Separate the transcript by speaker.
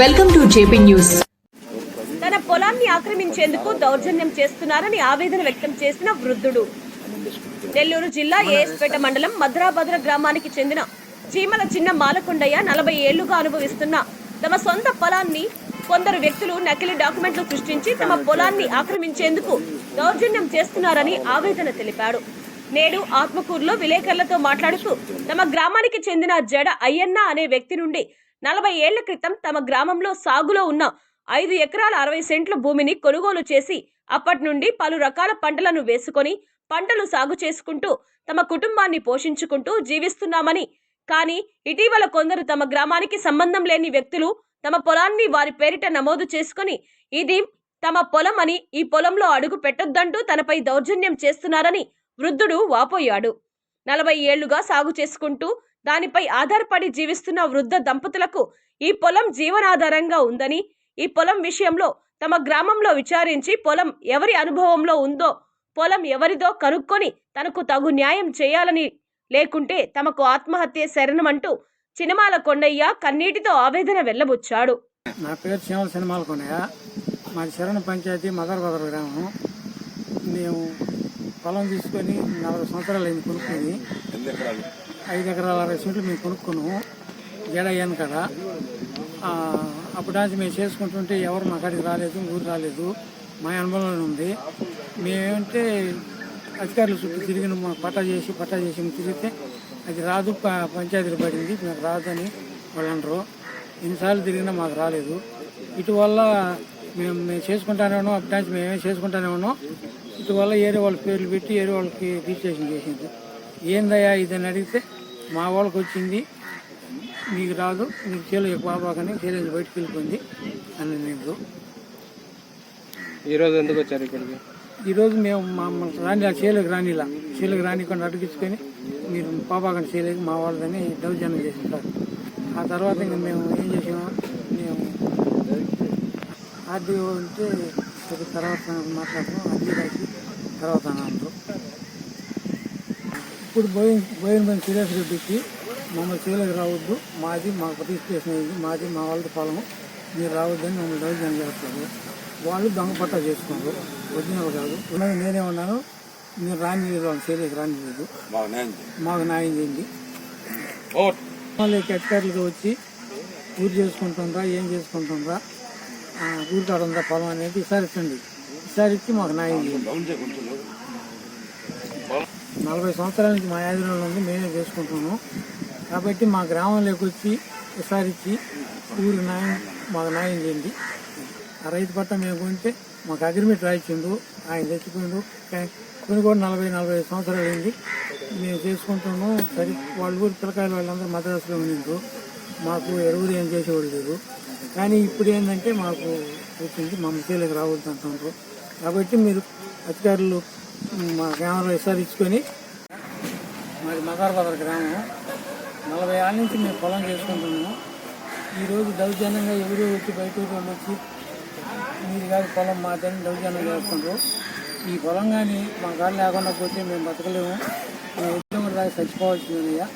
Speaker 1: Welcome to JP news.
Speaker 2: తన పొలాన్ని ఆక్రమించేందుకు దౌర్జన్యం చేస్తున్నారని ఆవేదన వ్యక్తం చేసిన వృద్ధుడు. నెల్లూరు జిల్లా ఏఎస్పేట మండలం మద్రాభద్ర గ్రామానికి చెందిన చీమల చిన్న మాలకొండయ్య నలభై ఏళ్ళుగా అనుభవిస్తున్న తమ సొంత పొలాన్ని కొందరు వ్యక్తులు నకిలీ డాక్యుమెంట్లు సృష్టించి తమ పొలాన్ని ఆక్రమించేందుకు దౌర్జన్యం చేస్తున్నారని ఆవేదన తెలిపాడు. నేడు ఆత్మకూరులో విలేకరులతో మాట్లాడుతూ తమ గ్రామానికి చెందిన జడ అయ్యన్న అనే వ్యక్తి నుండి నలభై ఏళ్ళ క్రితం తమ గ్రామంలో సాగులో ఉన్న ఐదు ఎకరాల అరవై సెంట్ల భూమిని కొనుగోలు చేసి అప్పటి నుండి పలు రకాల పంటలను వేసుకొని పంటలు సాగు చేసుకుంటూ తమ కుటుంబాన్ని పోషించుకుంటూ జీవిస్తున్నామని. కానీ ఇటీవల కొందరు తమ గ్రామానికి సంబంధం లేని వ్యక్తులు తమ పొలాన్ని వారి పేరిట నమోదు చేసుకొని ఇది తమ పొలం అని ఈ పొలంలో అడుగు పెట్టొద్దంటూ తనపై దౌర్జన్యం చేస్తున్నారని వృద్ధుడు వాపోయాడు. నలభై ఏళ్ళుగా సాగు చేసుకుంటూ దానిపై ఆధారపడి జీవిస్తున్న వృద్ధ దంపతులకు ఈ పొలం జీవనాధారంగా ఉందని ఈ పొలం విషయంలో తమ గ్రామంలో విచారించి పొలం ఎవరి అనుభవంలో ఉందో పొలం ఎవరిదో కనుక్కొని తనకు తగు న్యాయం చేయాలని లేకుంటే తమకు ఆత్మహత్య శరణమంటూ చినమాల కొండయ్య కన్నీటితో ఆవేదన వెళ్ళబుచ్చాడు
Speaker 3: నా పేరు శ్యామల సినిమాల కొండయ్య. మాది శరణ పంచాయతీ మదర్బదర్ గ్రామం. మేము పొలం తీసుకొని నలభై సంవత్సరాలు అయింది కొనుక్కొని ఐదు ఎకరాల అరవై సెంట్లు మేము కొనుక్కున్నాము. ఏడయ్యాను కదా. ఆ, అప్పటి నుంచి మేము చేసుకుంటుంటే ఎవరు మా కాడికి రాలేదు ఊరు రాలేదు. మా అనుభవంలోనే ఉంది. మేమేమంటే అధికారుల చుట్టూ తిరిగిన పట్టా చేసి పట్టా చేసి తిరిగితే అది రాదు ప- పంచాయతీలు పడింది. మాకు రాదని వాళ్ళు అనరు. ఎన్నిసార్లు తిరిగినా మాకు రాలేదు. ఇటువల్ల మేము మేము చేసుకుంటానే ఉన్నాం. అప్పటి నుంచి మేమే చేసుకుంటానే ఉన్నాం. ఇటువల్ల ఏరే వాళ్ళ పేర్లు పెట్టి ఏరే వాళ్ళకి రిజిస్ట్రేషన్ చేసింది. ఏందయ్యా ఇదని అడిగితే మా వాళ్ళకి వచ్చింది. నీకు రాదు నీకు ఎక్కువ బాగానే చేలు బయటకు వెళ్ళిపోయింది అని నీకు.
Speaker 4: ఈరోజు ఎందుకు వచ్చారు ఇక్కడికి?
Speaker 3: ఈరోజు మేము మమ్మల్ని రాని ఆ చేలకు రానిలా చేలకు రానికుండా అడిగించుకొని మీరు పాపాకండి చేయలేదు మా వాళ్ళదని దౌర్జన్యం చేసింటారు ఆ తర్వాత ఇంకా మేము ఏం చేసాము మేము ఆర్డీఓ ఉంటే తర్వాత మాట్లాడుతున్నాం అర్జీ రాసి తర్వాత అన్నారు ఇప్పుడు బోయిన బోయిన పని సురేష్ రెడ్డికి మమ్మల్ని చేయలేక రావద్దు. మాది మాకు రిజిస్ట్రేషన్ అయింది మాది మా వాళ్ళది పొలము. మీరు రావద్దని మమ్మల్ని దౌర్జన్యం చేస్తారు వాళ్ళు దొంగ పట్టా చేసుకున్నారు. ఒరిజినల్ కాదు. ఉన్నది నేనే ఉన్నాను. మీరు రానిలేదు వాళ్ళు చేయలేక రానిలేదు మాకు న్యాయం చేయండి. వాళ్ళకి అధికారులుగా వచ్చి ఊరు చేసుకుంటుండ్రా ఏం చేసుకుంటుండ్రా ఆ, ఊరు కాడ ఉందా పొలం అనేది విచారించండి విచారించి మాకు న్యాయం చేయండి. నలభై సంవత్సరాల నుంచి మా యాజమాన్యం ఉంది మేమే చేసుకుంటున్నాము. కాబట్టి మా గ్రామంలోకి వచ్చి విసారించి ఊరు న్యాయం మాకు న్యాయం చేయండి. ఆ రైతు పట్ట మేము కొంటే మాకు అగ్రిమెంట్ రాయించిండు ఆయన తెచ్చిపోయిండు కొన్ని కూడా నలభై నలభై ఐదు సంవత్సరాలు అయింది. మేము చేసుకుంటున్నాము. సరి వాళ్ళ ఊరు పిల్లకాయలు వాళ్ళందరూ మద్రాసులో ఉండిండ్రు. మాకు ఎరువులు ఏం చేసేవాళ్ళు లేదు కానీ ఇప్పుడు ఏంటంటే మాకు వచ్చింది మా ముఖ్యలకు రావద్దు అంటున్నారు కాబట్టి మీరు అధికారులు మా గ్రామంలో విసారించుకొని మాది మదార్బదర్ గ్రామం. నలభై ఏళ్ళ నుంచి మేము పొలం చేసుకుంటున్నాము. ఈరోజు దౌర్జన్యంగా ఎవరు వచ్చి బయట వచ్చి మీరు కాదు పొలం మాదని దౌర్జన్యం చేస్తుండ్రు. ఈ పొలం కానీ మా కాళ్ళు లేకుండా పోతే మేము బతకలేము. మేము ఉద్యోగం దాకా చచ్చిపోవాల్సిందయ్యా